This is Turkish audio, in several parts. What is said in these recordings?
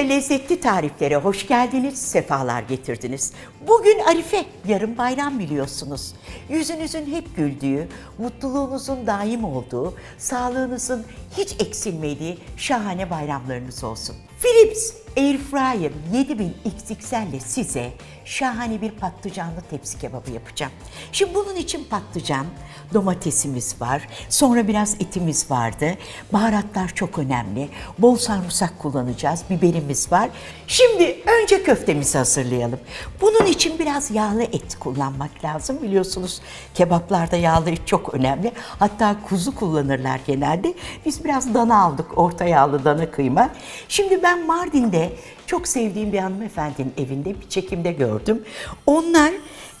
Lezzetse lezzetli tariflere hoş geldiniz, sefalar getirdiniz. Bugün Arife, yarın bayram biliyorsunuz. Yüzünüzün hep güldüğü, mutluluğunuzun daim olduğu, sağlığınızın hiç eksilmediği şahane bayramlarınız olsun. Philips Airfryer 7000 XXL ile size şahane bir patlıcanlı tepsi kebabı yapacağım. Şimdi bunun için patlıcan, domatesimiz var, sonra biraz etimiz vardı. Baharatlar çok önemli. Bol sarımsak kullanacağız, biberimiz var. Şimdi önce köftemizi hazırlayalım. Bunun için biraz yağlı et kullanmak lazım. Biliyorsunuz kebaplarda yağlı et çok önemli. Hatta kuzu kullanırlar genelde. Biz biraz dana aldık, orta yağlı dana kıyma. Şimdi ben Mardin'de çok sevdiğim bir hanımefendinin evinde bir çekimde gördüm. Onlar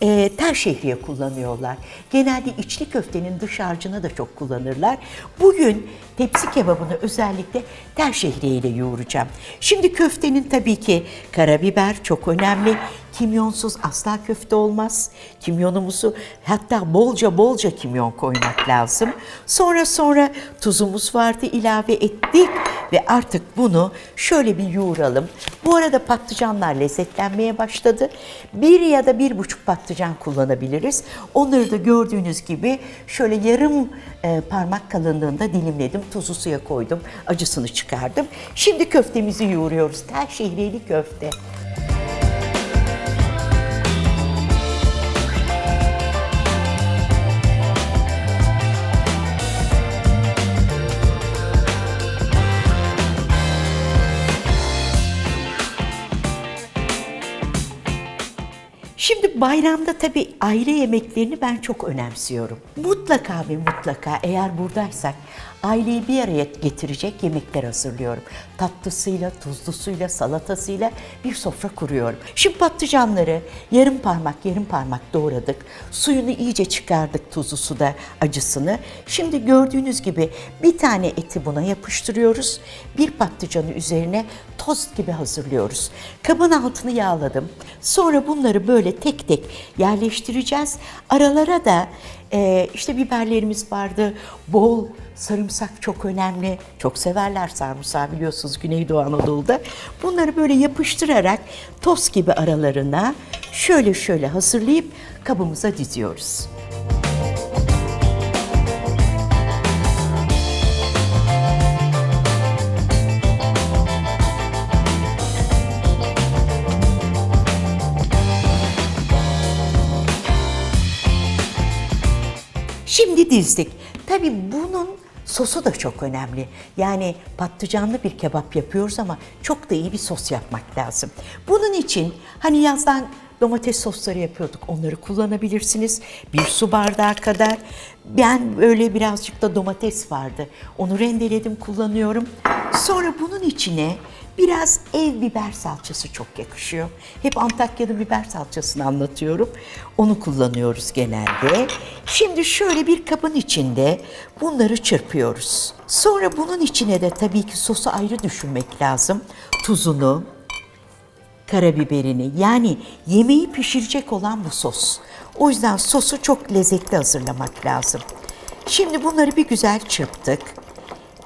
e, tel şehriye kullanıyorlar. Genelde içli köftenin dış harcına da çok kullanırlar. Bugün tepsi kebabını özellikle tel şehriye ile yoğuracağım. Şimdi köftenin tabii ki karabiber çok önemli. Kimyonsuz asla köfte olmaz. Kimyonumuzu hatta bolca bolca kimyon koymak lazım. Sonra sonra tuzumuz vardı ilave ettik ve artık bunu şöyle bir yoğuralım. Bu arada patlıcanlar lezzetlenmeye başladı. Bir ya da bir buçuk patlıcan kullanabiliriz. Onları da gördüğünüz gibi şöyle yarım e, parmak kalınlığında dilimledim. Tuzu suya koydum. Acısını çıkardım. Şimdi köftemizi yoğuruyoruz. Tel şehriyeli köfte. Şimdi bayramda tabii aile yemeklerini ben çok önemsiyorum. Mutlaka ve mutlaka eğer buradaysak aileyi bir araya getirecek yemekler hazırlıyorum. Tatlısıyla, tuzlusuyla, salatasıyla bir sofra kuruyorum. Şimdi patlıcanları yarım parmak yarım parmak doğradık. Suyunu iyice çıkardık tuzlu suda acısını. Şimdi gördüğünüz gibi bir tane eti buna yapıştırıyoruz. Bir patlıcanı üzerine tost gibi hazırlıyoruz. Kabın altını yağladım. Sonra bunları böyle tek tek yerleştireceğiz. Aralara da e, işte biberlerimiz vardı. Bol sarımsak çok önemli. Çok severler sarımsağı biliyorsunuz Güneydoğu Anadolu'da. Bunları böyle yapıştırarak tost gibi aralarına şöyle şöyle hazırlayıp kabımıza diziyoruz. Şimdi dizdik. Tabii bunun sosu da çok önemli. Yani patlıcanlı bir kebap yapıyoruz ama çok da iyi bir sos yapmak lazım. Bunun için hani yazdan domates sosları yapıyorduk. Onları kullanabilirsiniz. Bir su bardağı kadar. Ben böyle birazcık da domates vardı. Onu rendeledim, kullanıyorum. Sonra bunun içine Biraz ev biber salçası çok yakışıyor. Hep Antakya'da biber salçasını anlatıyorum. Onu kullanıyoruz genelde. Şimdi şöyle bir kabın içinde bunları çırpıyoruz. Sonra bunun içine de tabii ki sosu ayrı düşünmek lazım. Tuzunu, karabiberini yani yemeği pişirecek olan bu sos. O yüzden sosu çok lezzetli hazırlamak lazım. Şimdi bunları bir güzel çırptık.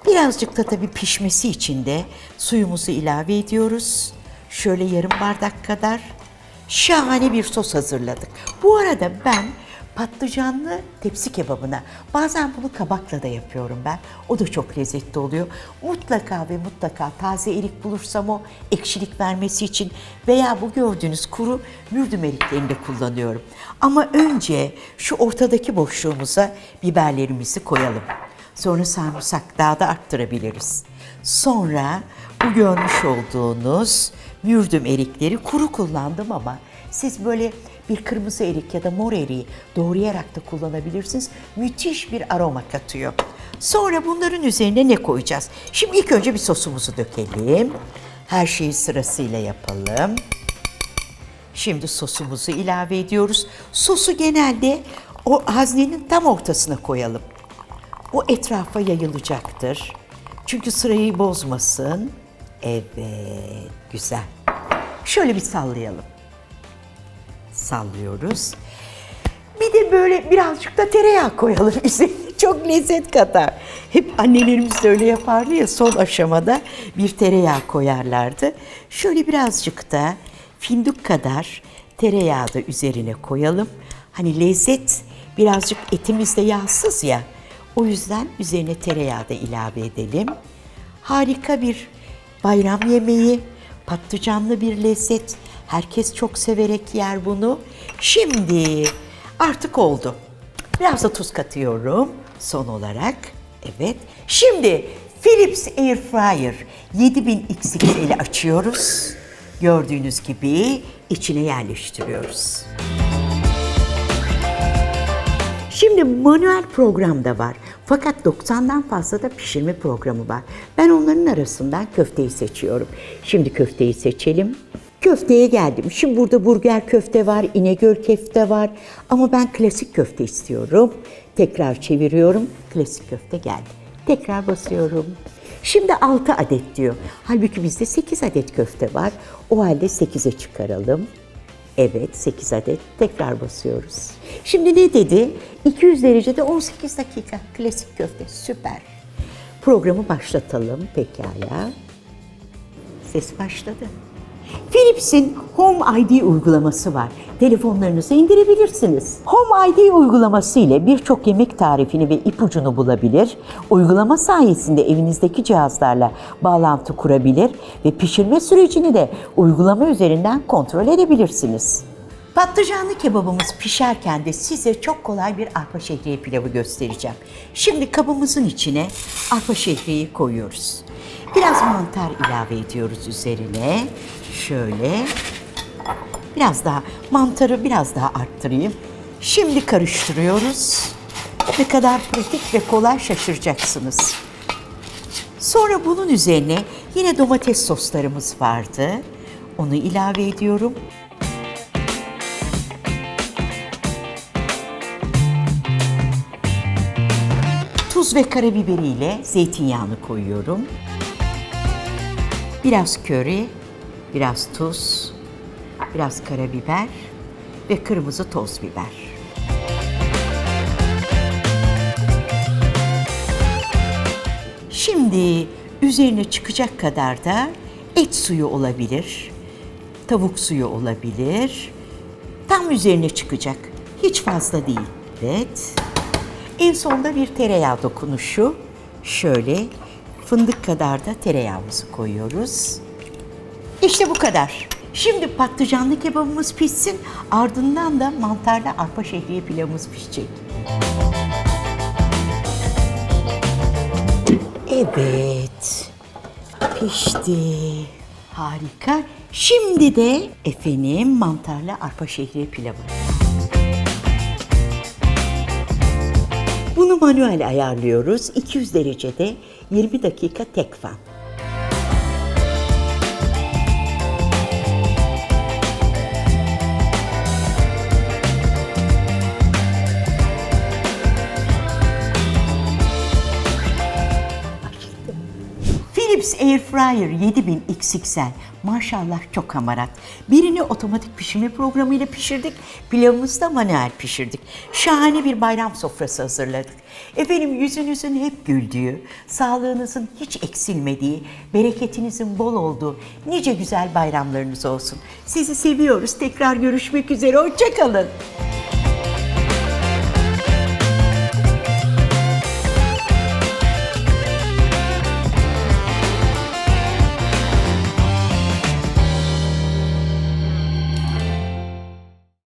Birazcık da tabii pişmesi için de suyumuzu ilave ediyoruz. Şöyle yarım bardak kadar şahane bir sos hazırladık. Bu arada ben patlıcanlı tepsi kebabına bazen bunu kabakla da yapıyorum ben. O da çok lezzetli oluyor. Mutlaka ve mutlaka taze erik bulursam o ekşilik vermesi için veya bu gördüğünüz kuru mürdüm eriklerini de kullanıyorum. Ama önce şu ortadaki boşluğumuza biberlerimizi koyalım. Sonra sarımsak daha da arttırabiliriz. Sonra bu görmüş olduğunuz mürdüm erikleri kuru kullandım ama siz böyle bir kırmızı erik ya da mor eriği doğrayarak da kullanabilirsiniz. Müthiş bir aroma katıyor. Sonra bunların üzerine ne koyacağız? Şimdi ilk önce bir sosumuzu dökelim. Her şeyi sırasıyla yapalım. Şimdi sosumuzu ilave ediyoruz. Sosu genelde o haznenin tam ortasına koyalım. O etrafa yayılacaktır. Çünkü sırayı bozmasın. Evet, güzel. Şöyle bir sallayalım. Sallıyoruz. Bir de böyle birazcık da tereyağı koyalım üzerine. çok lezzet katar. Hep annelerimiz de öyle yapardı ya son aşamada bir tereyağı koyarlardı. Şöyle birazcık da fındık kadar tereyağı da üzerine koyalım. Hani lezzet birazcık etimizde yağsız ya. O yüzden üzerine tereyağı da ilave edelim. Harika bir bayram yemeği, patlıcanlı bir lezzet. Herkes çok severek yer bunu. Şimdi artık oldu. Biraz da tuz katıyorum son olarak. Evet. Şimdi Philips Air Fryer 7000 XXL'i açıyoruz. Gördüğünüz gibi içine yerleştiriyoruz. Şimdi manuel program da var. Fakat 90'dan fazla da pişirme programı var. Ben onların arasından köfteyi seçiyorum. Şimdi köfteyi seçelim. Köfteye geldim. Şimdi burada burger köfte var, İnegöl köfte var. Ama ben klasik köfte istiyorum. Tekrar çeviriyorum. Klasik köfte geldi. Tekrar basıyorum. Şimdi 6 adet diyor. Halbuki bizde 8 adet köfte var. O halde 8'e çıkaralım. Evet 8 adet tekrar basıyoruz. Şimdi ne dedi? 200 derecede 18 dakika klasik köfte süper. Programı başlatalım pekala. Ses başladı. Philips'in Home ID uygulaması var. Telefonlarınıza indirebilirsiniz. Home ID uygulaması ile birçok yemek tarifini ve ipucunu bulabilir. Uygulama sayesinde evinizdeki cihazlarla bağlantı kurabilir ve pişirme sürecini de uygulama üzerinden kontrol edebilirsiniz. Patlıcanlı kebabımız pişerken de size çok kolay bir arpa şehriye pilavı göstereceğim. Şimdi kabımızın içine arpa şehriyeyi koyuyoruz. Biraz mantar ilave ediyoruz üzerine. Şöyle. Biraz daha mantarı biraz daha arttırayım. Şimdi karıştırıyoruz. Ne kadar pratik ve kolay şaşıracaksınız. Sonra bunun üzerine yine domates soslarımız vardı. Onu ilave ediyorum. Tuz ve karabiberiyle zeytinyağını koyuyorum. Biraz köri, biraz tuz, biraz karabiber ve kırmızı toz biber. Şimdi üzerine çıkacak kadar da et suyu olabilir, tavuk suyu olabilir. Tam üzerine çıkacak. Hiç fazla değil. Evet. En sonda bir tereyağı dokunuşu. Şöyle fındık kadar da tereyağımızı koyuyoruz. İşte bu kadar. Şimdi patlıcanlı kebabımız pişsin. Ardından da mantarlı arpa şehriye pilavımız pişecek. Evet. Pişti. Harika. Şimdi de efendim mantarlı arpa şehriye pilavı. Bunu manuel ayarlıyoruz. 200 derecede 20 dakika tek fan. Philips Air Fryer 7000 XXL. Maşallah çok hamarat. Birini otomatik pişirme programıyla pişirdik. Pilavımızı da manuel pişirdik. Şahane bir bayram sofrası hazırladık. Efendim yüzünüzün hep güldüğü, sağlığınızın hiç eksilmediği, bereketinizin bol olduğu nice güzel bayramlarınız olsun. Sizi seviyoruz. Tekrar görüşmek üzere. Hoşçakalın.